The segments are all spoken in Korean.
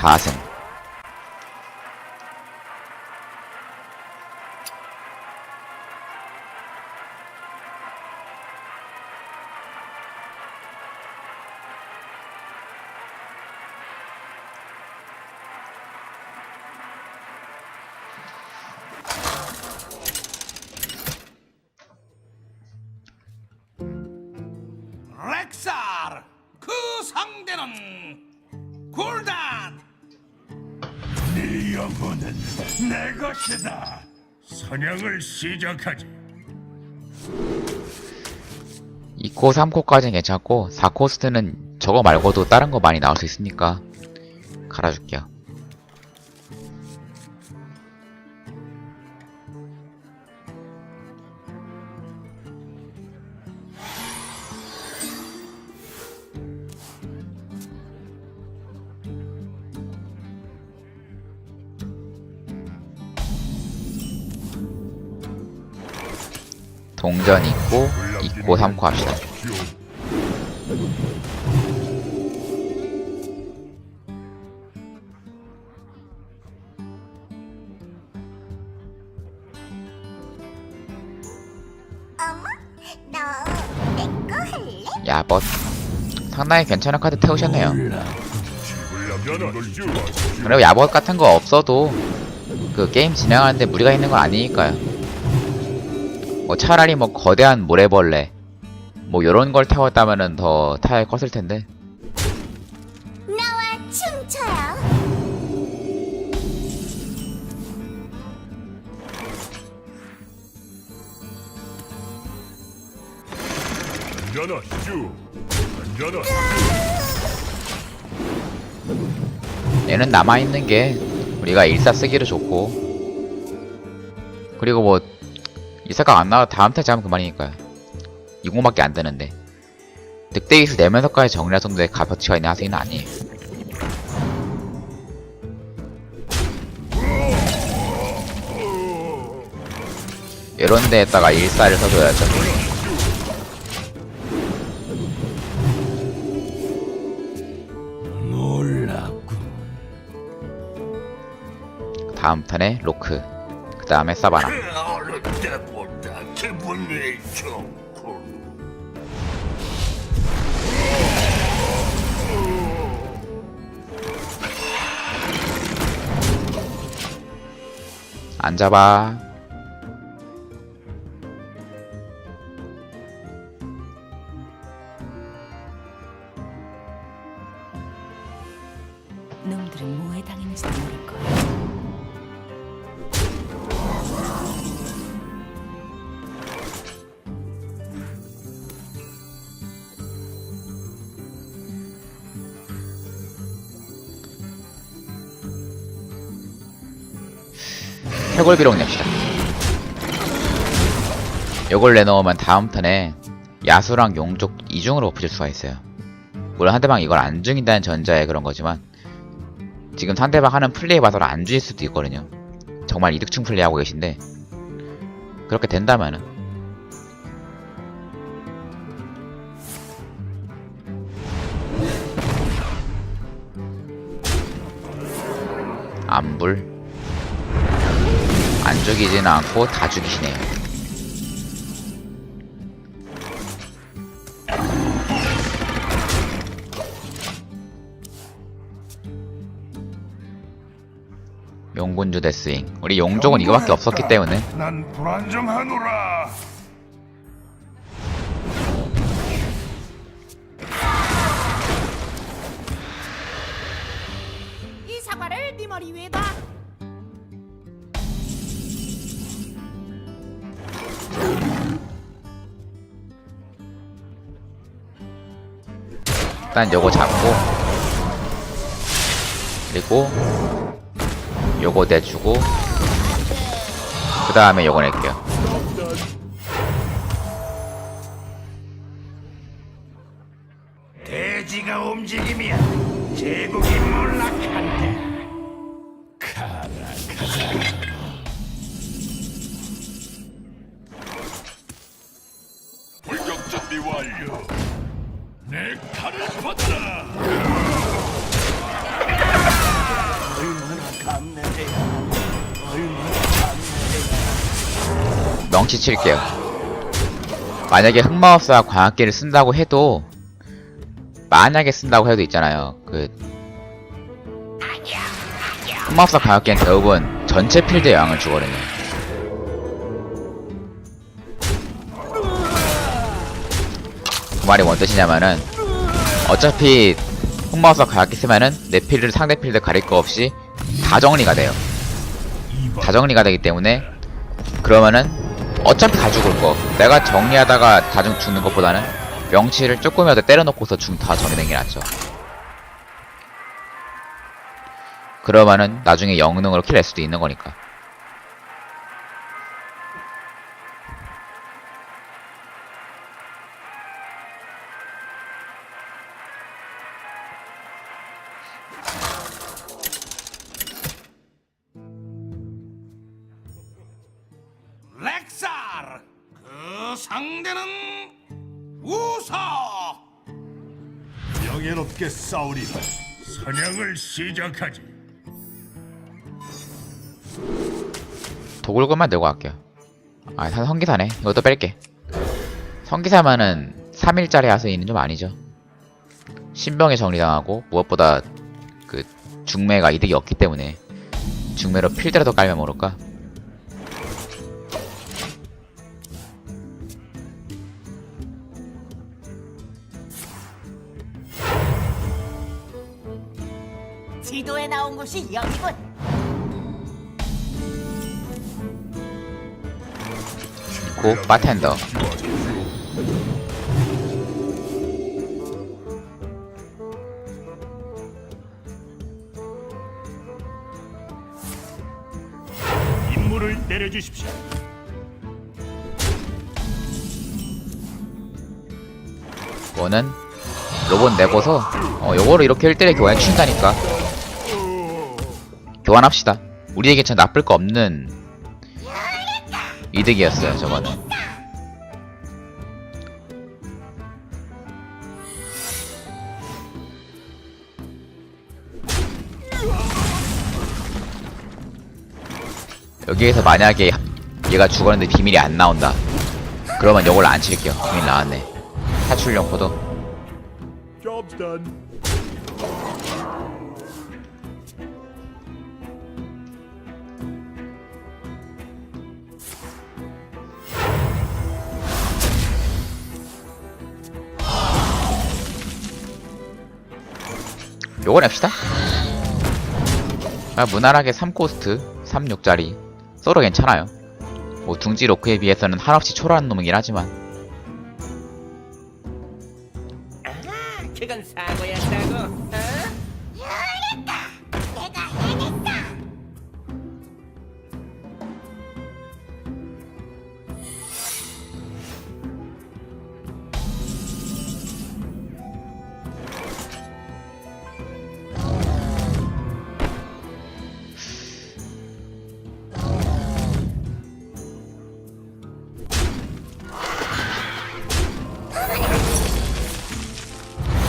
4승. 영혼은 내 것이다. 사냥을 시작하지. 2코, 3코까지는 괜찮고 4코스트는 저거 말고도 다른 거 많이 나올 수 있으니까 갈아줄게요. 동전 있고 2코, 3코 합시다. 할래? 야벗 상당히 괜찮은 카드 태우셨네요 그리고 야벗 같은 거 없어도 그 게임 진행하는데 무리가 있는 건 아니니까요 뭐 차라리 뭐 거대한 모래벌레 뭐 요런 걸 태웠다면은 더 타일 컸을 텐데 나와 춤춰요. 앉아라, 슈. 앉아라. 얘는 남아있는 게 우리가 일사 쓰기도 좋고 그리고 뭐 일사가 안 나와 다음 타 잡으면 그만이니까요 20밖에 안 되는데. 늑대기수 내면서까지 정리할 정도의 값어치가 있는 하승이는 아니에요. 이런 데에다가 일사를 써줘야죠. 다음 턴에 로크 그 다음에 사바나 기분이 좋군. 안 잡아 해골 비록 냅시다. 요걸 내놓으면 다음 턴에 야수랑 용족 이중으로 엎어질 수가 있어요. 물론 상대방 이걸 안 죽인다는 전자에 그런 거지만 지금 상대방 하는 플레이 봐서는 안 죽일 수도 있거든요. 정말 이득충 플레이하고 계신데 그렇게 된다면은 안불 안 죽이지는 않고 다 죽이시네요. 용군주 데스윙. 우리 용족은 이거밖에 없었기 때문에 난 불안정하노라. 일단 요거 잡고 그리고 요거 내주고 그 다음에 요거 낼게요. 명치 칠게요. 만약에 흑마법사 광학기를 쓴다고 해도 만약에 쓴다고 해도 있잖아요. 그 흑마법사 광학기는 대부분 전체 필드에 영향을 주거든요. 그 말이 뭔 뜻이냐면은 어차피 흑마법사 광학기 쓰면은 내 필드를 상대 필드 가릴 거 없이 다 정리가 돼요. 다 정리가 되기 때문에 그러면은 어차피 다 죽을 거. 내가 정리하다가 다 죽- 죽는 것보다는 명치를 조금이라도 때려놓고서 죽다 정리되는 게 낫죠. 그러면은 나중에 영능으로 킬낼 수도 있는 거니까 상대는 우서 명예롭게 싸우리라. 사냥을 시작하지. 도굴것만 들고 갈게요. 아 선- 성기사네. 이것도 뺄게. 성기사면은 3일짜리 하스인은 좀 아니죠. 신병에 정리당하고 무엇보다 그 중매가 이득이 없기 때문에 중매로 필드라도 깔면 모를까 곳이 여기군. 고 바텐더 임무를 내려주십시오. 이거는 로봇 내고서 어 요거를 이렇게 1대1 교환해 주신다니까 교환합시다. 우리에게 참 나쁠 거 없는 이득이었어요 저거는. 여기에서 만약에 얘가 죽었는데 비밀이 안 나온다. 그러면 요걸 안 칠게요. 비밀 나왔네. 탈출용 코드 요거 냅시다. 아, 무난하게 3코스트 36짜리. 서로 괜찮아요. 뭐 둥지 로크에 비해서는 한없이 초라한 놈이긴 하지만. 그건 사고였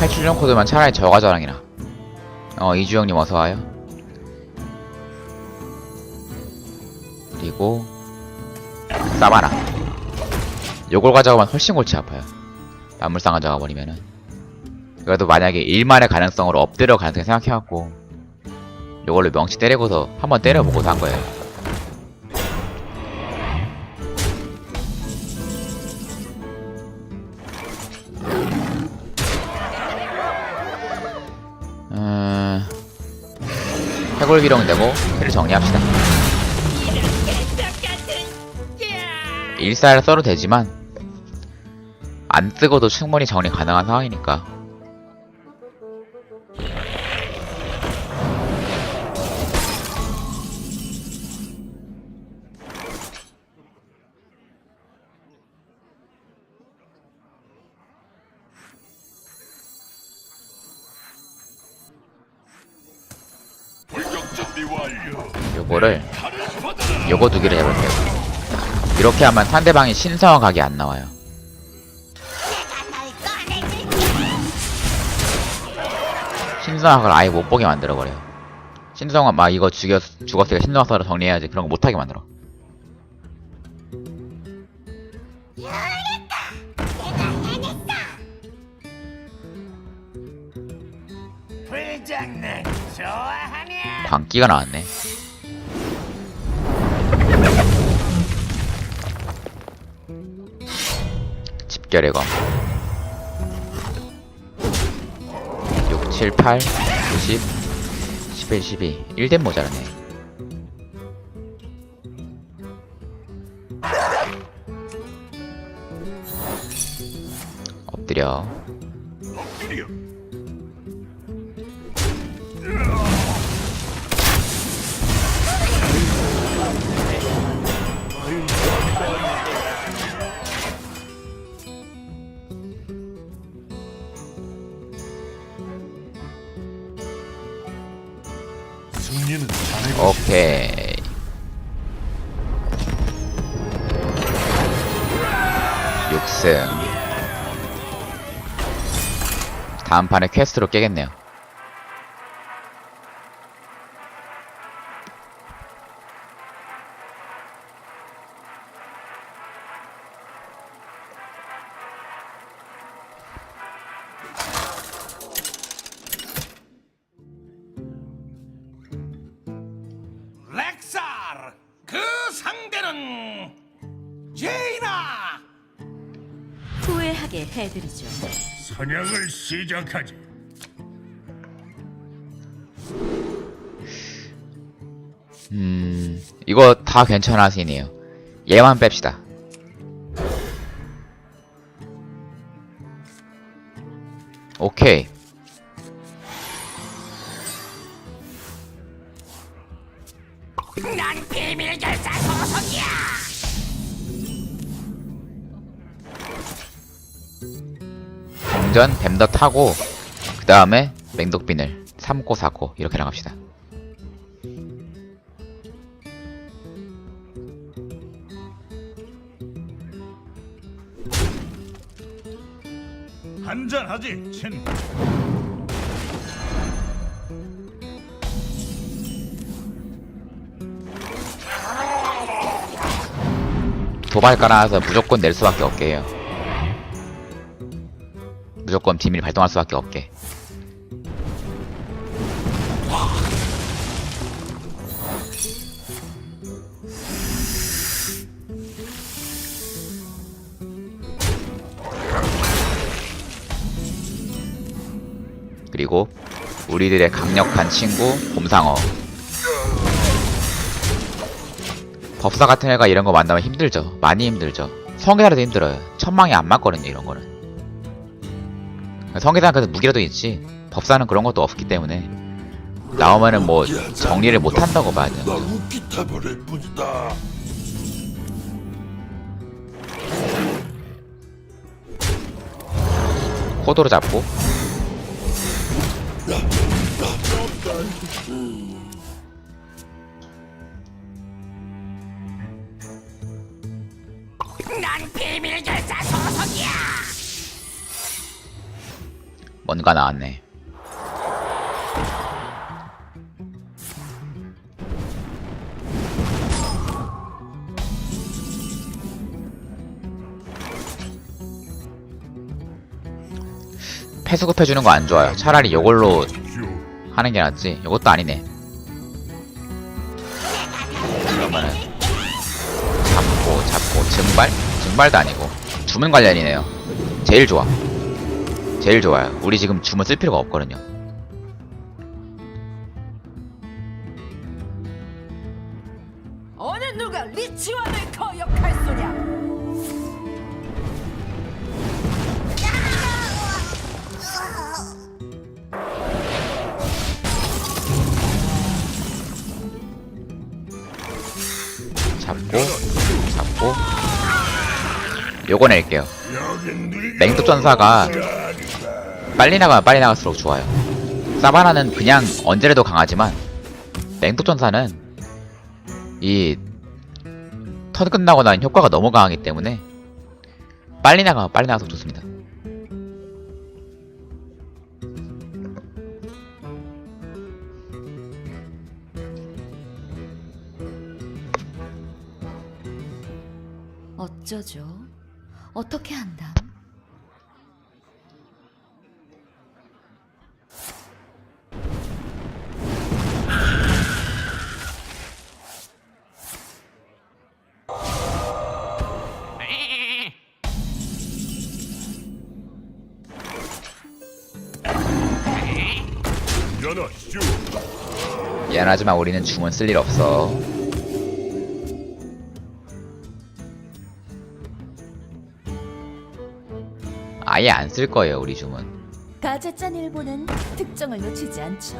탈출용 코드만 차라리 저가 저랑이나. 어 이주영님 어서와요. 그리고 사바나 요걸 가져가면 훨씬 골치 아파요. 만물상 가져가 버리면은. 그래도 만약에 일만의 가능성으로 엎드려 가능성 생각해갖고 요걸로 명치 때리고서 한번 때려보고서 한 거예요 해골 비룡 되고 배를 정리합시다. 일사를 써도 되지만 안 쓰고도 충분히 정리 가능한 상황이니까 요거를 요거 두 개를 해볼게요. 이렇게 하면 상대방이 신성화각이 안 나와요. 신성화각을 아예 못 보게 만들어버려요 신성화 막 이거 죽였, 죽었으니까 신성화서로 정리해야지. 그런 거 못하게 만들어. 장난 좋아하 광기가 나왔네. 집결의 검. 6, 7, 8, 9, 10, 11, 12. 1대 모자라네. 엎드려. 오케이. 육승 다음 판에 퀘스트로 깨겠네요. 해드리죠. 사냥을 시작하지. 음, 이거 다 괜찮아지네요. 얘만 뺍시다. 오케이. 전 뱀더 타고 그 다음에 맹독빈을 3고 4고 이렇게 나갑시다. 한잔 하지, 친. 도발 깔아놔서 무조건 낼 수밖에 없게 해요. 무조건 비밀 발동할 수밖에 없게. 그리고 우리들의 강력한 친구 곰상어 법사 같은 애가 이런 거 만나면 힘들죠. 많이 힘들죠. 성계라도 힘들어요. 천망이 안 맞거든요, 이런 거는. 성계단 그래도 무기라도 있지. 법사는 그런 것도 없기 때문에 나오면은 뭐 정리를 못 한다고 봐야 뿐이다. 코도로 잡고 뭔가 나왔네. 패수급 해주는 거 안 좋아요. 차라리 이걸로 하는 게 낫지. 이것도 아니네. 그러면은 잡고 잡고 증발? 증발도 아니고 주문 관련이네요. 제일 좋아. 제일 좋아요. 우리 지금 주문 쓸 필요가 없거든요. 어느 누가 리치왕을 거역할 소냐? 잡고 잡고 요거 낼게요. 맹독 전사가 빨리 나가면 빨리 나갈수록 좋아요. 사바나는 그냥 언제라도 강하지만 맹독 전사는 이 턴 끝나고 난 효과가 너무 강하기 때문에 빨리 나가면 빨리 나가서 좋습니다. 어쩌죠? 어떻게 한담? 미안하지만 우리는 주문 쓸 일 없어. 아예 안 쓸 거예요, 우리 주문. 가제짠 일보는 특정을 놓치지 않죠.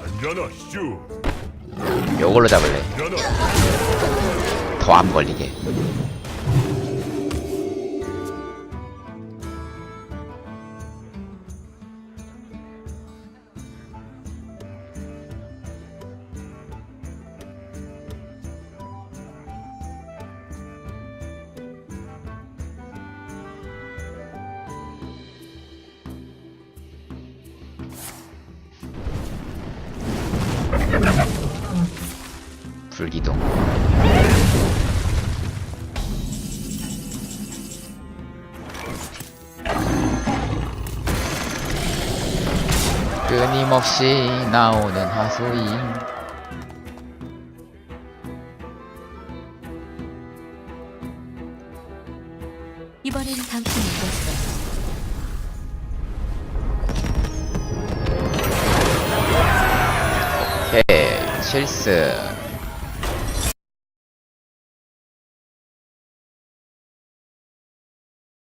한잔하시죠. 요걸로 잡을래. 더안 걸리게. 끊임없이 나오는 하소인. 이번엔 당신이 이겼어요. 오케이, 실스.